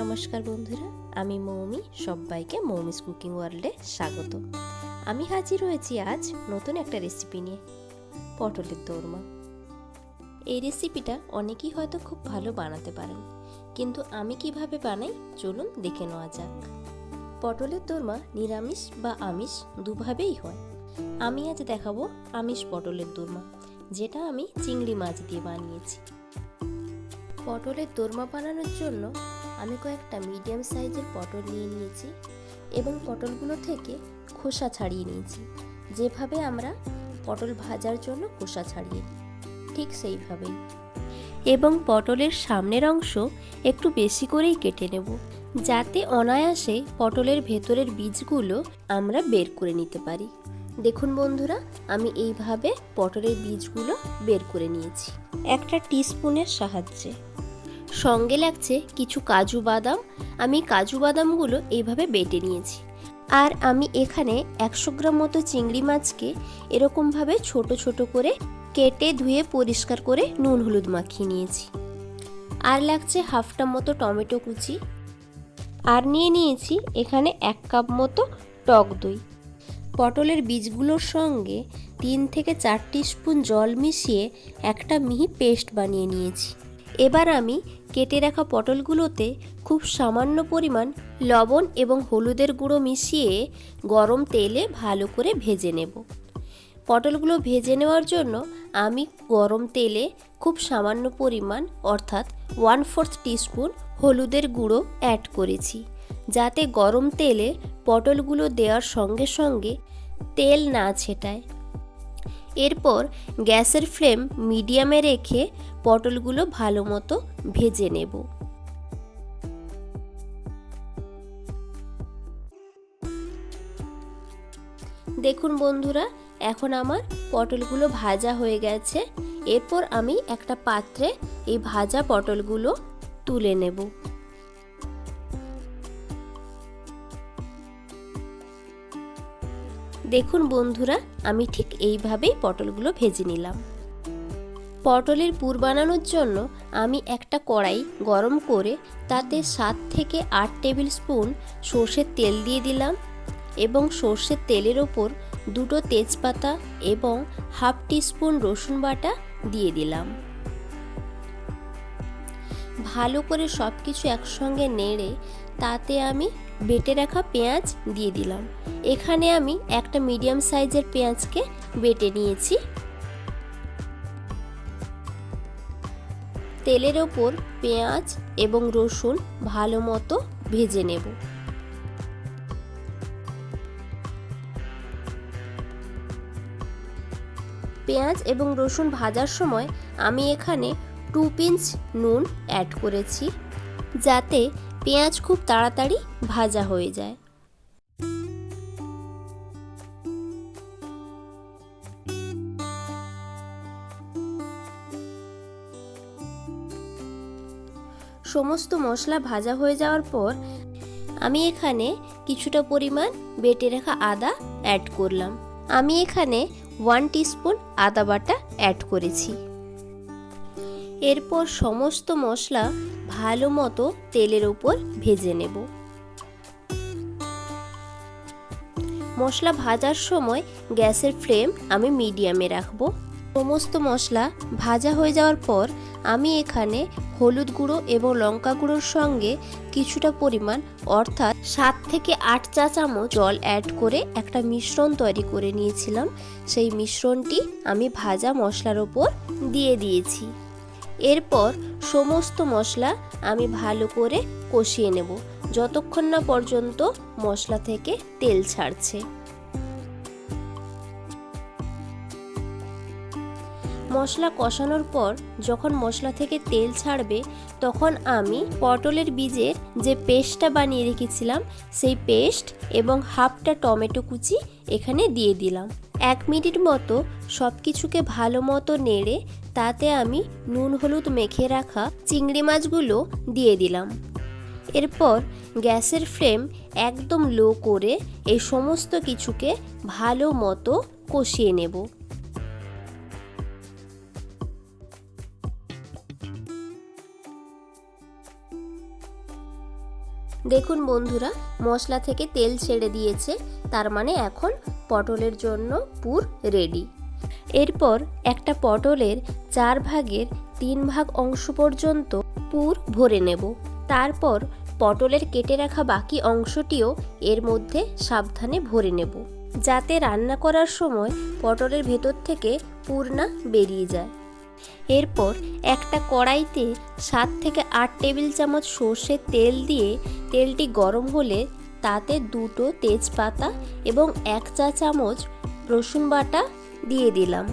নমস্কার বন্ধুরা, আমি মৌমি, সবাইকে মৌমিস কুকিং ওয়ার্ল্ডে স্বাগত। আমি হাজির হয়েছি আজ নতুন একটা রেসিপি নিয়ে, পটলের দোরমা। এই রেসিপিটা অনেকেই হয়তো খুব ভালো বানাতে পারেন, কিন্তু আমি কীভাবে বানাই চলুন দেখে নেওয়া যাক। পটলের দোরমা নিরামিষ বা আমিষ দুভাবেই হয়। আমি আজ দেখাবো আমিষ পটলের দোরমা, যেটা আমি চিংড়ি মাছ দিয়ে বানিয়েছি। পটলের দোরমা বানানোর জন্য আমি কয়েকটা মিডিয়াম সাইজের পটল নিয়ে নিয়েছি এবং পটলগুলো থেকে খোসা ছাড়িয়ে নিয়েছি। যেভাবে আমরা পটল ভাজার জন্য খোসা ছাড়িয়ে নিই ঠিক সেইভাবেই। এবং পটলের সামনের অংশ একটু বেশি করেই কেটে নেব, যাতে অনায়াসে পটলের ভেতরের বীজগুলো আমরা বের করে নিতে পারি। দেখুন বন্ধুরা, আমি এইভাবে পটলের বীজগুলো বের করে নিয়েছি। একটা টিস্পুনের সাহায্যে। সঙ্গে লাগছে কিছু কাজু বাদাম। আমি কাজু বাদামগুলো এইভাবে বেটে নিয়েছি। আর আমি এখানে একশো গ্রাম মতো চিংড়ি মাছকে এরকমভাবে ছোট ছোট করে কেটে ধুয়ে পরিষ্কার করে নুন হলুদ মাখিয়ে নিয়েছি। আর লাগছে হাফটা মতো টমেটো কুচি। আর নিয়ে নিয়েছি এখানে এক কাপ মতো টক দই। পটলের বীজগুলোর সঙ্গে তিন থেকে চার স্পুন জল মিশিয়ে একটা মিহি পেস্ট বানিয়ে নিয়েছি। এবার আমি কেটে রাখা পটলগুলোতে খুব সামান্য পরিমাণ লবণ এবং হলুদের গুঁড়ো মিশিয়ে গরম তেলে ভালো করে ভেজে নেব। পটলগুলো ভেজে নেওয়ার জন্য আমি গরম তেলে খুব সামান্য পরিমাণ অর্থাৎ ওয়ান ফোর্থ টিস্পুন হলুদের গুঁড়ো অ্যাড করেছি, যাতে গরম তেলে পটলগুলো দেওয়ার সঙ্গে সঙ্গে তেল না ছেটায়। এরপর গ্যাসের ফ্লেম মিডিয়ামে রেখে পটলগুলো ভালো মতো ভেজে নেব। দেখুন বন্ধুরা, এখন আমার পটলগুলো ভাজা হয়ে গেছে। এরপর আমি একটা পাত্রে এই ভাজা পটলগুলো তুলে নেব। দেখুন বন্ধুরা, আমি ঠিক এইভাবেই পটলগুলো ভেজে নিলাম। পটলের পুর বানানোর জন্য আমি একটা কড়াই গরম করে তাতে সাত থেকে আট টেবিল স্পুন সর্ষের তেল দিয়ে দিলাম এবং সর্ষের তেলের ওপর দুটো তেজপাতা এবং হাফ টিস্পুন রসুন বাটা দিয়ে দিলাম। ভালো করে সব কিছু একসঙ্গে নেড়ে তাতে আমি বেটে রাখা পেঁয়াজ দিয়ে দিলাম। এখানে আমি একটা মিডিয়াম সাইজের পেঁয়াজকে বেটে নিয়েছি। তেলের ওপর পেঁয়াজ এবং রসুন ভালো মতো ভেজে নেব। পেঁয়াজ এবং রসুন ভাজার সময় আমি এখানে টু পিঞ্চ নুন অ্যাড করেছি, যাতে পেঁয়াজ খুব তাড়াতাড়ি ভাজা হয়ে যায়। সমস্ত মশলা ভাজা হয়ে যাওয়ার পর আমি এখানে কিছুটা পরিমাণ বেটে রাখা আদা অ্যাড করলাম। আমি এখানে ওয়ান টিস্পুন আদা বাটা অ্যাড করেছি। এরপর সমস্ত মশলা ভালো মতো তেলের উপর ভেজে নেব। মশলা ভাজার সময় গ্যাসের ফ্লেম আমি মিডিয়ামে রাখব। সমস্ত মশলা ভাজা হয়ে যাওয়ার পর আমি এখানে হলুদ গুঁড়ো এবং লঙ্কা গুঁড়োর সঙ্গে কিছুটা পরিমাণ, অর্থাৎ সাত থেকে আট চা চামচ জল অ্যাড করে একটা মিশ্রণ তৈরি করে নিয়েছিলাম। সেই মিশ্রণটি আমি ভাজা মশলার ওপর দিয়ে দিয়েছি। এরপর সমস্ত মশলা আমি ভালো করে কষিয়ে নেব। যতক্ষণ না পর্যন্ত মশলা থেকে তেল ছাড়ছে। মশলা কষানোর পর যখন মশলা থেকে তেল ছাড়বে, তখন আমি পটলের বীজের যে পেস্টটা বানিয়ে রেখেছিলাম, সেই পেস্ট এবং হাফটা টমেটো কুচি এখানে দিয়ে দিলাম। এক মিনিট মতো সব কিছুকে ভালো মতো নেড়ে, তাতে আমি নুন হলুদ মেখে রাখা চিংড়ি মাছগুলো দিয়ে দিলাম। এরপর গ্যাসের ফ্লেম একদম লো করে এই সমস্ত কিছুকে ভালো মতো কষিয়ে নেব। দেখুন বন্ধুরা, মশলা থেকে তেল ছেড়ে দিয়েছে, তার মানে এখন পটলের জন্য পুর রেডি এরপর একটা পটলের চার ভাগের তিন ভাগ অংশ পর্যন্ত পুর ভরে নেব। তারপর পটলের কেটে রাখা বাকি অংশটিও এর মধ্যে সাবধানে ভরে নেব, যাতে রান্না করার সময় পটলের ভেতর থেকে পুর না বেরিয়ে যায়। এরপর একটা কড়াইতে সাত থেকে আট টেবিল চামচ সর্ষের তেল দিয়ে তেলটি গরম হলে তাতে দুটো তেজপাতা এবং এক চা চামচ রসুন বাটা দিয়ে দিলাম।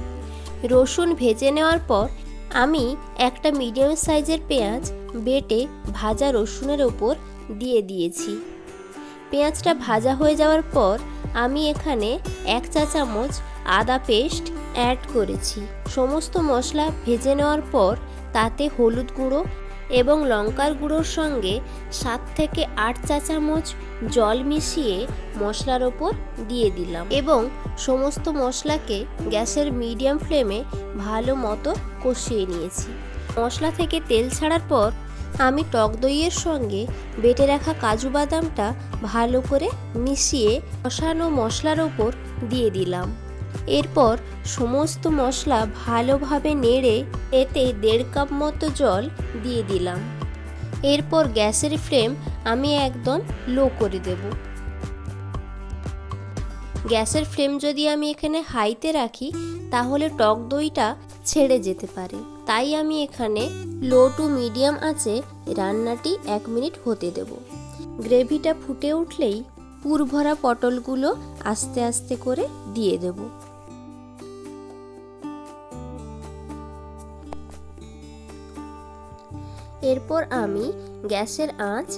রসুন ভেজে নেওয়ার পর আমি একটা মিডিয়াম সাইজের পেঁয়াজ বেটে ভাজা রসুনের ওপর দিয়ে দিয়েছি। পেঁয়াজটা ভাজা হয়ে যাওয়ার পর আমি এখানে এক চা চামচ আদা পেস্ট অ্যাড করেছি। সমস্ত মশলা ভেজে নেওয়ার পর তাতে হলুদ গুঁড়ো এবং লঙ্কার গুঁড়োর সঙ্গে সাত থেকে আট চা চামচ জল মিশিয়ে মশলার ওপর দিয়ে দিলাম এবং সমস্ত মশলাকে গ্যাসের মিডিয়াম ফ্লেমে ভালো মতো কষিয়ে নিয়েছি। মশলা থেকে তেল ছাড়ার পর আমি টক দইয়ের সঙ্গে বেটে রাখা কাজু বাদামটা ভালো করে মিশিয়ে কষানো মশলার ওপর দিয়ে দিলাম। এরপর সমস্ত মশলা ভালোভাবে নেড়ে এতে দেড় কাপ মতো জল দিয়ে দিলাম। এরপর গ্যাসের ফ্লেম আমি একদম লো করে দেব। গ্যাসের ফ্লেম যদি আমি এখানে হাইতে রাখি, তাহলে টক দইটা ছেড়ে যেতে পারে। তাই আমি এখানে লো টু মিডিয়াম আছে রান্নাটি এক মিনিট হতে দেব। গ্রেভিটা ফুটে উঠলেই পুর ভরা পটলগুলো আস্তে আস্তে করে দিয়ে দেব। এরপর আমি গ্যাসের আঁচ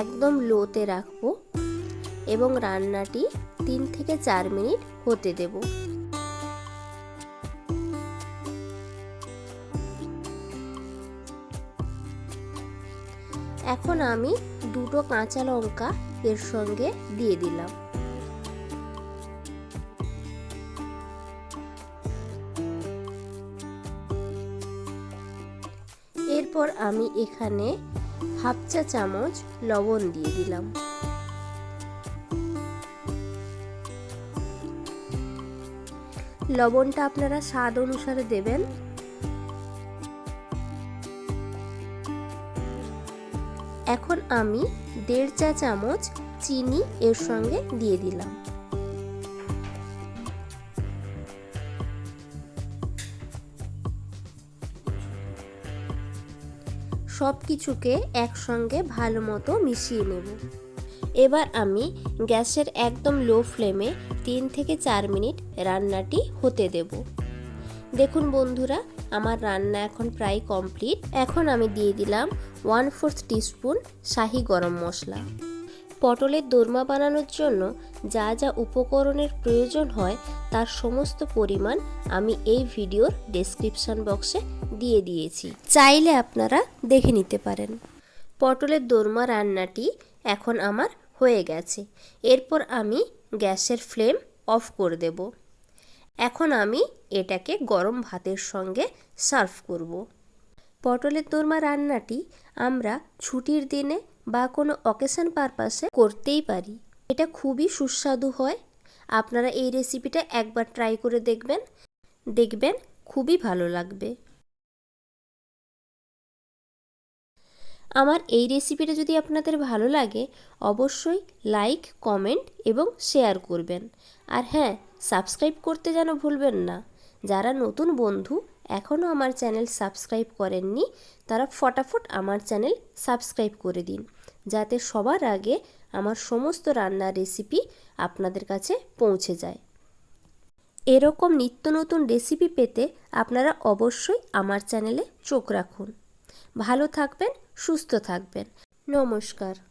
একদম লোতে রাখব এবং রান্নাটি তিন থেকে চার মিনিট হতে দেব। এখন আমি দুটো কাঁচা লঙ্কা এর সঙ্গে দিয়ে দিলাম। এরপর আমি এখানে হাফ চা চামচ লবণ দিয়ে দিলাম। লবণটা আপনারা স্বাদ অনুসারে দেবেন। এখন আমি দেড় চা চামচ চিনি এর সঙ্গে দিয়ে দিলাম। সব কিছুকে একসঙ্গে ভালো মতো মিশিয়ে নেব। এবার আমি গ্যাসের একদম লো ফ্লেমে তিন থেকে চার মিনিট রান্নাটি হতে দেব। দেখুন বন্ধুরা, আমার রান্না এখন প্রায় কমপ্লিট। এখন আমি দিয়ে দিলাম ওয়ান ফোর্থ টিস্পুন শাহি গরম মশলা। পটলের দোরমা বানানোর জন্য যা যা উপকরণের প্রয়োজন হয়, তার সমস্ত পরিমাণ আমি এই ভিডিওর ডেসক্রিপশন বক্সে দিয়ে দিয়েছি। চাইলে আপনারা দেখে নিতে পারেন। পটলের দোরমা রান্নাটি এখন আমার হয়ে গেছে। এরপর আমি গ্যাসের ফ্লেম অফ করে দেব। এখন আমি এটাকে গরম ভাতের সঙ্গে সার্ভ করব। পটলের দোরমা রান্নাটি আমরা ছুটির দিনে বা কোনো অকেশন পারপাসে করতেই পারি। এটা খুবই সুস্বাদু হয়। আপনারা এই রেসিপিটা একবার ট্রাই করে দেখবেন। দেখবেন খুবই ভালো লাগবে। আমার এই রেসিপিটা যদি আপনাদের ভালো লাগে, অবশ্যই লাইক কমেন্ট এবং শেয়ার করবেন। আর হ্যাঁ সাবস্ক্রাইব করতে যেন ভুলবেন না। যারা নতুন বন্ধু এখনও আমার চ্যানেল সাবস্ক্রাইব করেননি, তারা ফটাফট আমার চ্যানেল সাবস্ক্রাইব করে দিন। যাতে সবার আগে আমার সমস্ত রান্নার রেসিপি আপনাদের কাছে পৌঁছে যায়। এরকম নিত্য নতুন রেসিপি পেতে আপনারা অবশ্যই আমার চ্যানেলে চোখ রাখুন। ভালো থাকবেন, সুস্থ থাকবেন। নমস্কার।